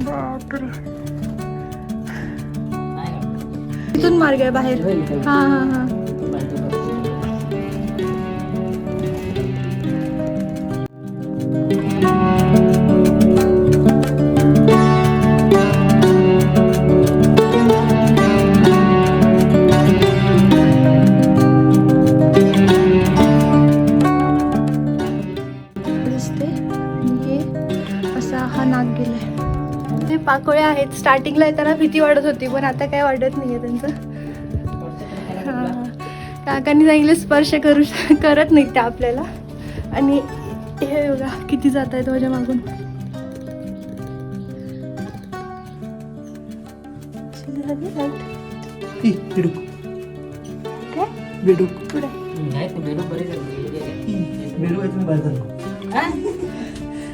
बापरे नाही का? इथून मार्ग आहे बाहेर होय, इथं. हा हा हा इथून बाहेरचं बघ. दिसते आणि हे असा हा नाग गेलाय ते पाकोळ्या आहेत. स्टार्टिंगला येताना भीती वाटत होती पण आता काय वाटत नाहीये त्यांचं. हा. काकांनी सांगितलं स्पर्श करू करत नाहीत त्या आपल्याला. आणि हे बघा किती जात आहेत माझ्या मागून. नाही. हे- आहे चाललो. हा?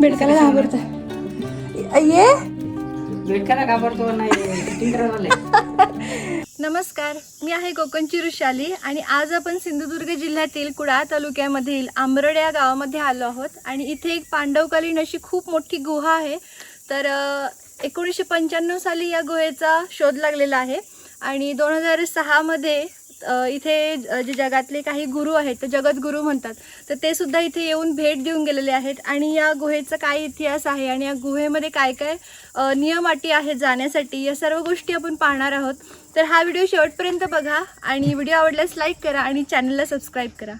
बेडकाला घाबरत ये. बेडकाला घाबरतो नाही नमस्कार मी आहे कोकणची ऋषाली आणि आज आपण सिंधुदुर्ग जिल्ह्यातील कुडाळ तालुक्यामधील आंबरड या गावामध्ये आलो आहोत आणि इथे एक पांडवकालीन अशी खूप मोठी गुहा आहे. तर एकोणीसशे पंच्याण्णव साली या गुहेचा शोध लागलेला आहे आणि दोन हजार सहामध्ये इथे जे जगातले काही गुरु आहेत ते जगद्गुरू म्हणतात तर ते सुद्धा इथे येऊन भेट देऊन गेलेले आहेत. आणि या गुहेचा काय इतिहास आहे आणि या गुहेमध्ये काय काय नियम अटी आहेत जाण्यासाठी या सर्व गोष्टी आपण पाहणार आहोत. तर हा व्हिडिओ शेवटपर्यंत बघा आणि व्हिडिओ आवडल्यास लाईक करा आणि चॅनलला सबस्क्राईब करा.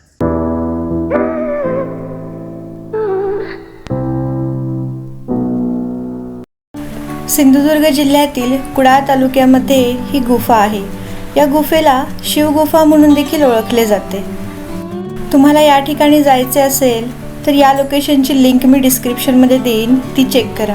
सिंधुदुर्ग जिल्ह्यातील कुडाळ तालुक्यामध्ये ही गुफा आहे. या गुफेला शिवगुफा म्हणून देखील ओळखले जाते. तुम्हाला या ठिकाणी जायचे असेल तर या लोकेशनची लिंक मी डिस्क्रिप्शनमध्ये देईन ती चेक करा.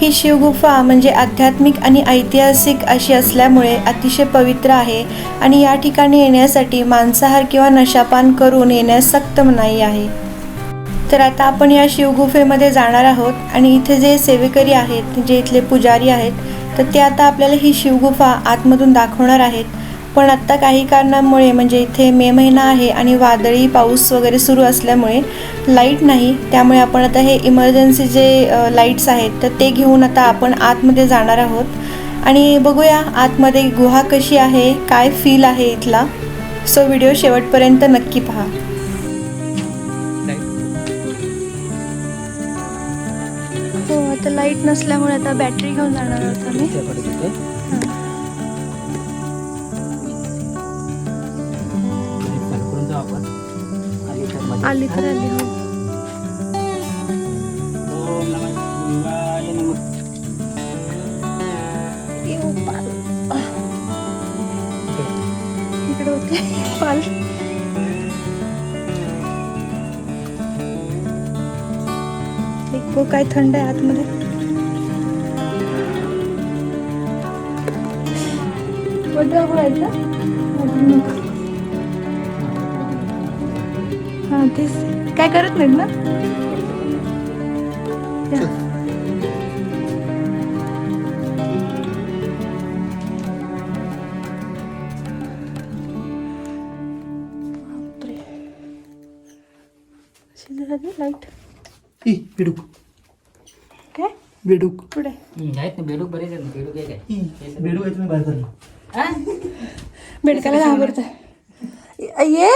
ही शिवगुफा म्हणजे आध्यात्मिक आणि ऐतिहासिक अशी असल्यामुळे अतिशय पवित्र आहे आणि या ठिकाणी येण्यासाठी मांसाहार किंवा नशापान करून येण्यास सक्त मनाई आहे. तर आता आपण या शिवगुफेमध्ये जाणार आहोत आणि इथे जे सेवेकरी आहेत जे इथले पुजारी आहेत तर ते आता आपल्याला ही शिवगुफा आतमधून दाखवणार आहेत. पण आत्ता काही कारणांमुळे म्हणजे इथे मे महिना आहे आणि वादळी पाऊस वगैरे सुरू असल्यामुळे लाइट नाही. त्यामुळे आपण आता हे इमर्जन्सी जे लाईट्स आहेत तर ते घेऊन आता आपण आतमध्ये जाणार आहोत. आणि बघूया आतमध्ये गुहा कशी आहे काय फील आहे इथला. सो व्हिडिओ शेवटपर्यंत नक्की पहा. लाइट नसल्यामुळे आता बॅटरी घेऊन जाणार आहोत आम्ही. आपण. आली तर. आली हो. इकडे. होते पाल. काय थंड आहे आतमध्ये. हा तेच काय करत नाहीत ना लाइट ई, बेडूक काय बेडूक पुढे आहेत ना बेडूक बरेच आहेत ना. बेडूक एक आहे. ई, बेडूक आहे तुम्ही बाहेर? बेडकाला घाबरत ये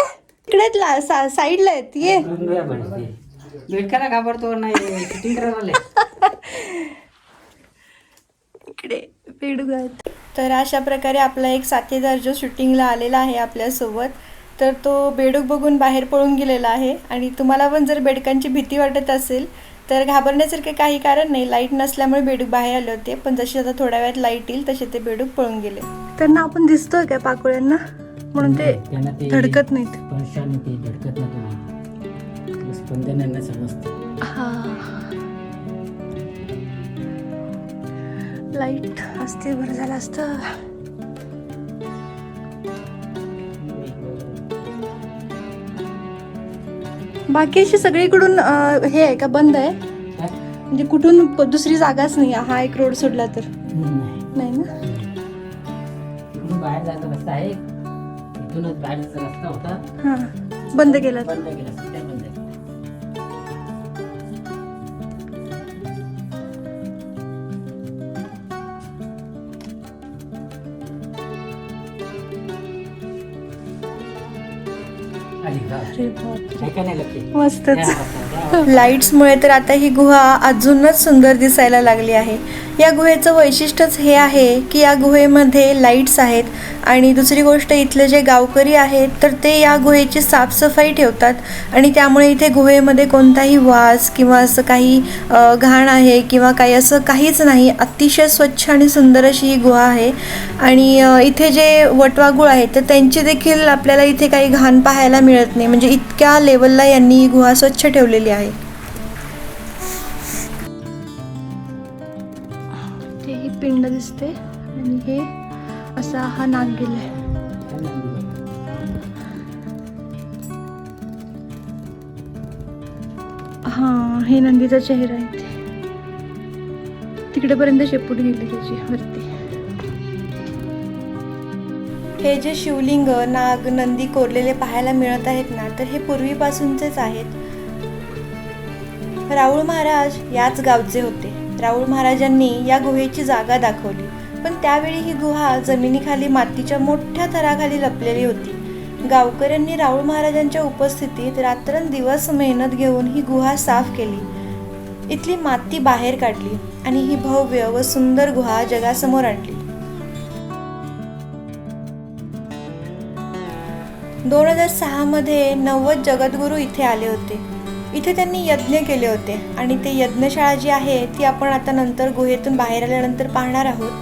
इकडे साईडला आहेत ये. बेडकाला घाबरतो नाही. इकडे बेडूक आहेत तर अशा प्रकारे आपला एक साथीदार जो शूटिंगला आलेला आहे आपल्यासोबत तर तो बेडूक बघून बाहेर पळून गेलेला आहे आणि तुम्हाला पण जर बेडकांची भीती वाटत असेल तर घाबरण्यासारखे काही कारण नाही. लाइट नसल्यामुळे बेडूक बाहेर आले होते. पण जशी आता थोड्या वेळात लाइट येईल तसे ते बेडूक पळून गेले. त्यांना आपण दिसतोय काय पाकोळ्यांना? म्हणून ते धडकत नाहीत. धडकत समजतं. हा. लाइट असते बरं झालं असतं. बाकी अशी सगळीकडून अं, हे आहे का बंद आहे? म्हणजे कुठून प- दुसरी जागाच नाही हा एक रोड सोडला तर. नाही. नाही ना? बाहेर जायचा रस्ता आहे. इथूनच बाहेर जायचा रस्ता होता. हा. बंद केला सध्या बंद केला. मस्तच. लाईट्समुळे तर आता ही गुहा अजूनच सुंदर दिसायला लागली आहे. या गुहेचं वैशिष्ट्यच हे आहे की या गुहेमध्ये लाईट्स आहेत आणि दुसरी गोष्ट इथले जे गावकरी आहेत तर ते या गुहेची साफसफाई ठेवतात आणि त्यामुळे इथे गुहेमध्ये कोणताही वास किंवा असं काही घाण आहे किंवा काही असं काहीच नाही. अतिशय स्वच्छ आणि सुंदर अशी ही गुहा आहे. आणि इथे जे वटवागुळ आहेत तर त्यांची देखील आपल्याला इथे काही घाण पाहायला मिळत नाही. म्हणजे इतक्या लेवलला यांनी ही गुहा स्वच्छ ठेवलेली आहे. ते ही पिंड दिसते. आणि हे असा हा नाग गेलाय हा हे नंदीचा चेहरा आहे तिकडेपर्यंत शेपूट गेली त्याची वरती. हे जे शिवलिंग नाग नंदी कोरलेले पाहायला मिळत आहेत ना तर हे पूर्वीपासूनचेच आहेत. राऊळ महाराज याच गावचे होते. राऊळ महाराजांनी या गुहेची जागा दाखवली. पण त्यावेळी ही गुहा जमिनीखाली मातीच्या मोठ्या थराखाली लपलेली होती. गावकऱ्यांनी राऊळ महाराजांच्या उपस्थितीत रात्रंदिवस मेहनत घेऊन ही गुहा साफ केली. इथली माती बाहेर काढली आणि ही भव्य व सुंदर गुहा जगासमोर आणली. दोन हजार सहामध्ये नव्वद जगद्गुरू इथे आले होते. इथे त्यांनी यज्ञ केले होते. आणि ते यज्ञशाळा जी आहे ती आपण आता नंतर गुहेतून बाहेर आल्यानंतर पाहणार आहोत.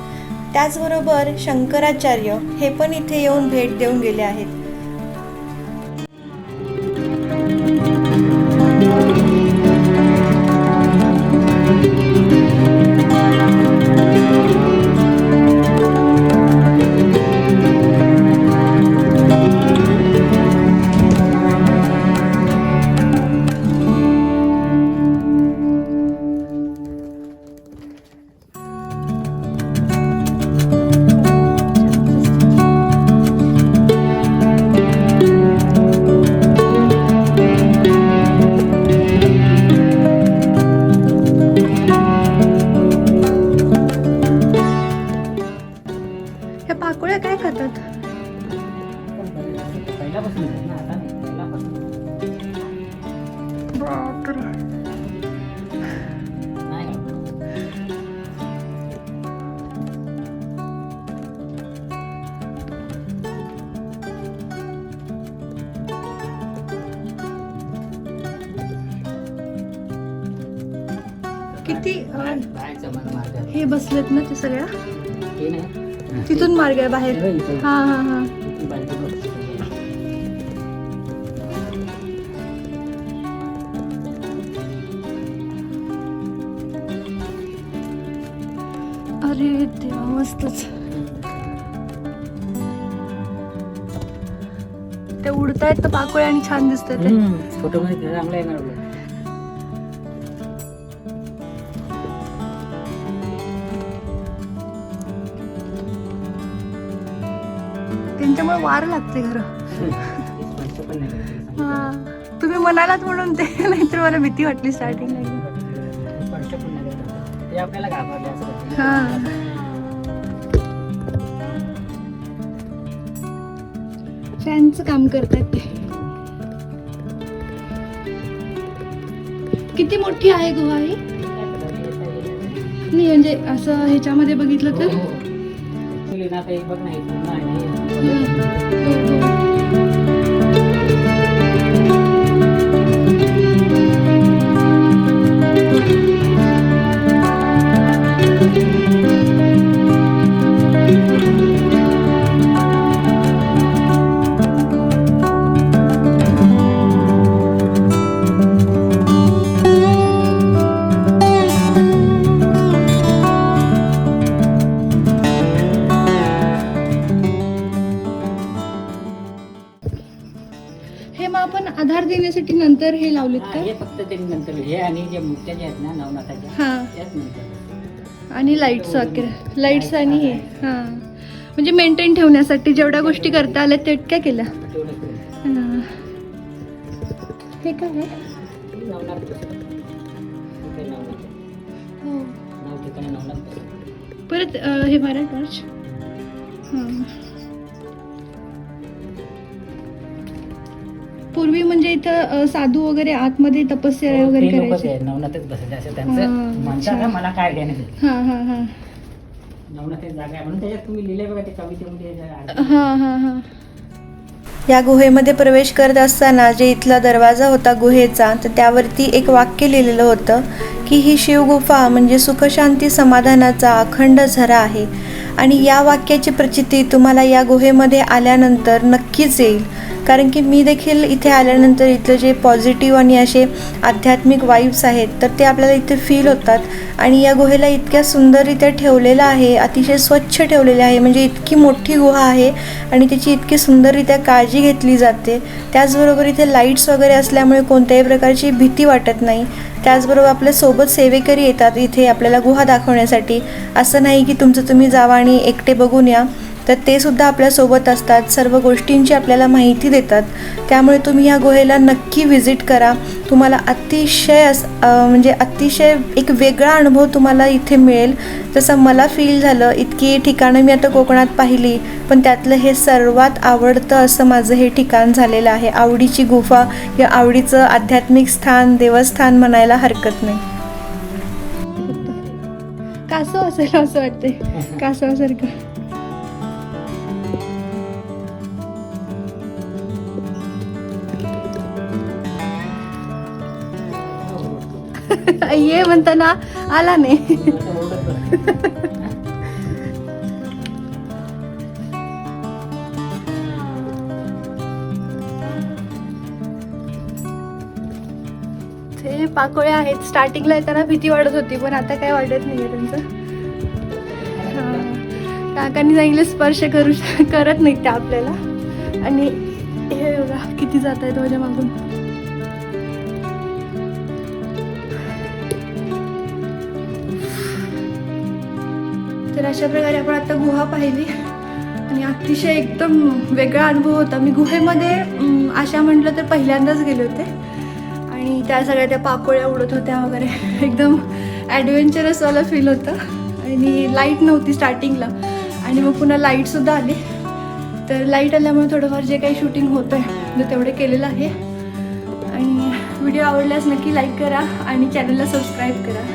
त्याचबरोबर शंकराचार्य हे पण इथे येऊन भेट देऊन गेले आहेत. नाही का? किती. हे बसलेत ना ते सगळ्या. तिथून मार्ग आहे बाहेर हे. हा हा अरे देवा मस्तच ते उडतायत तर पाकोळ्या आणि छान दिसतात ते हम्म, फोटोमध्ये चांगलं येणार उलट. त्यांच्यामुळे वार लागते खरं पण नाही करायचं. हा. तुम्ही म्हणालात म्हणून ते नाहीतर मला भीती वाटली स्टार्टिंगला ते आपल्याला घाबरले. हा. फॅनचं काम करतात ते. किती मोठी आहे गुहा ही नाही म्हणजे असं ह्याच्यामध्ये बघितलं तर? Actually ना ते बघ ना, हे पूर्ण आहे ना, हम्म. आपण आधार देण्यासाठी नंतर हे लावलेत हा, का हे फक्त त्यांनी नंतर हे आणि जे मूर्त्या ज्या आहेत ना नवनाथाच्या हा त्याच नंतर आणि लाईट्स वगैरे लाईट्स आणि हे हा म्हणजे मेंटेन ठेवण्यासाठी जेवढ्या गोष्टी करता आल्या तितक्या केल्या तेवढंच करू. हा. हे काय आहे हे नवनाथ बसवतात. इथे नवनाथ आहे. हो. नऊ ठिकाणी नवनाथ बसवतात. परत अं, हे मारा टॉर्च हा पूर्वी म्हणजे इथं साधू वगैरे आतमध्ये तपस्या वगैरे हो, लोकच करायचे. नवनाथच बसायचे असं त्यांचं म्हणतात मला काय हा हा हा. जागा आहे. म्हणून त्याच्यात तुम्ही लिहिले बघा ते कवितेमध्ये. हा हा हा. या गुहेमध्ये प्रवेश करत असताना जे इथला दरवाजा होता गुहेचा तर त्यावरती एक वाक्य लिहिलेलं होतं की ही शिवगुफा म्हणजे सुखशांती समाधानाचा अखंड झरा आहे. आणि या वाक्याची प्रचिती तुम्हाला या गुहेमध्ये आल्यानंतर नक्कीच येईल. कारण की मी देखील इथे आल्यानंतर इथलं जे पॉझिटिव्ह आणि असे आध्यात्मिक वाईब्स आहेत तर ते आपल्याला इथे फील होतात. आणि या गुहेला इतक्या सुंदररित्या ठेवलेलं आहे अतिशय स्वच्छ ठेवलेले आहे म्हणजे इतकी मोठी गुहा आहे आणि त्याची इतकी सुंदररित्या काळजी घेतली जाते. त्याचबरोबर इथे लाईट्स वगैरे असल्यामुळे कोणत्याही प्रकारची भीती वाटत नाही. त्याचबरोबर आपल्यासोबत सेवेकरी येतात इथे आपल्याला गुहा दाखवण्यासाठी. असं नाही की तुमचं तुम्ही जावा आणि एकटे बघून या. तर ते सुद्धा आपल्यासोबत असतात सर्व गोष्टींची आपल्याला माहिती देतात. त्यामुळे तुम्ही ह्या गुहेला नक्की व्हिजिट करा. तुम्हाला अतिशय अस म्हणजे अतिशय एक वेगळा अनुभव तुम्हाला इथे मिळेल. जसं मला फील झालं इतकी ठिकाणं मी आता कोकणात पाहिली पण त्यातलं हे सर्वात आवडतं असं माझं हे ठिकाण झालेलं आहे. आवडीची गुफा या आवडीचं आध्यात्मिक स्थान देवस्थान म्हणायला हरकत नाही. कासव असेल असं वाटतंय. कासवासारखं. ये म्हणताना आला नाही ते पाकोळ्या आहेत स्टार्टिंगला येताना भीती वाटत होती पण आता काय वाटत नाहीये त्यांचं काकांनी सांगितलं स्पर्श करू करत नाही त्या आपल्याला आणि हे बघा किती जात आहेत माझ्या मागून तर अशा प्रकारे आपण आता गुहा पाहिली. आणि अतिशय एकदम वेगळा अनुभव होता. मी गुहेमध्ये आशा अशा म्हटलं तर पहिल्यांदाच गेले होते. आणि त्या सगळ्या त्या पाकोळ्या उडत होत्या वगैरे. एकदम ॲडव्हेंचरसवाला फील होतं. आणि लाइट नव्हती स्टार्टिंगला आणि मग पुन्हा लाईटसुद्धा आली. तर लाइट आल्यामुळे थोडंफार जे काही शूटिंग होतं आहे ते तेवढे केलेलं आहे. आणि व्हिडिओ आवडल्यास नक्की लाईक करा आणि चॅनलला सबस्क्राईब करा.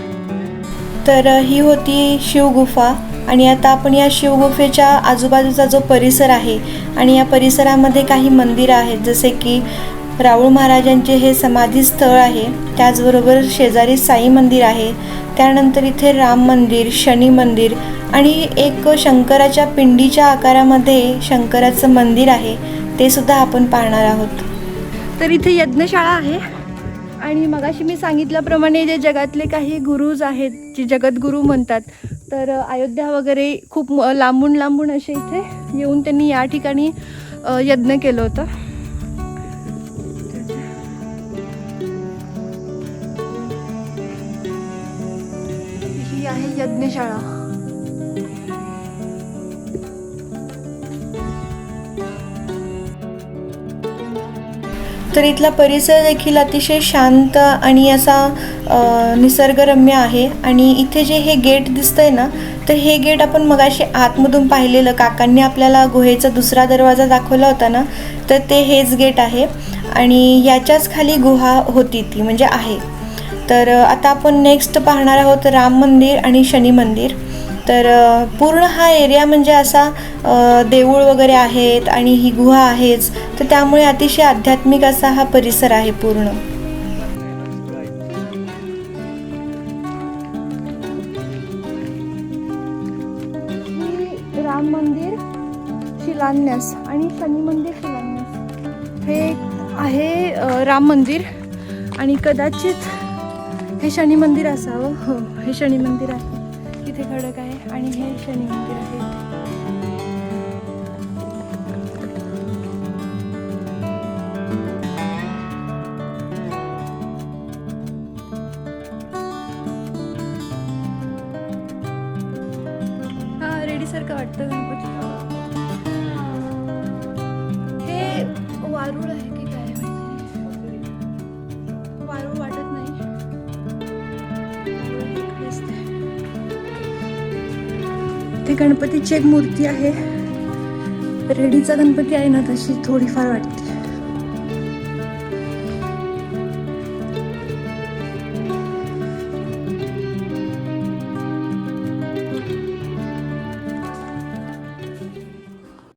तर ही होती शिवगुफा. आणि आता आपण या शिवगुफेच्या आजूबाजूचा जो परिसर आहे आणि या परिसरामध्ये काही मंदिरं आहेत जसे की राऊळ महाराजांचे हे समाधी स्थळ आहे त्याचबरोबर शेजारी साई मंदिर आहे त्यानंतर इथे राम मंदिर शनी मंदिर आणि एक शंकराच्या पिंडीच्या आकारामध्ये शंकराचं मंदिर आहे ते सुद्धा आपण पाहणार आहोत. तर इथे यज्ञशाळा आहे आणि मगाशी मी सांगितल्याप्रमाणे जे जगातले काही गुरुज आहेत जे जगद्गुरू म्हणतात तर अयोध्या वगैरे खूप लांबून लांबून असे इथे येऊन त्यांनी या ठिकाणी यज्ञ केलं होतं. ही आहे यज्ञशाळा. तर इथला परिसर देखील अतिशय शांत आणि असा निसर्गरम्य आहे आणि इथे जे हे गेट दिसतंय ना तर हे गेट आपण मगाशी आतमधून पाहिलेलं काकांनी आपल्याला गुहेचा दुसरा दरवाजा दाखवला होता ना तर ते हेच गेट आहे आणि याच्याच खाली गुहा होती ती म्हणजे आहे. तर आता आपण नेक्स्ट पाहणार आहोत राम मंदिर आणि शनी मंदिर. तर पूर्ण हा एरिया म्हणजे असा देऊळ वगैरे आहेत आणि ही गुहा आहेच तर त्यामुळे अतिशय आध्यात्मिक असा हा परिसर आहे पूर्ण. फुलांण्यास आणि शनी मंदिर फुलांण्यास हे आहे राम मंदिर आणि कदाचित हे शनी मंदिर असावं. हो हे शनी मंदिर आहे. इथे खडक आहे आणि हे शनी मंदिर आहे. वारूळ आहे की काय वारूळ वाटत नाही. ते गणपतीची एक मूर्ती आहे. रेडीचा गणपती आहे ना तशी थोडीफार वाटते.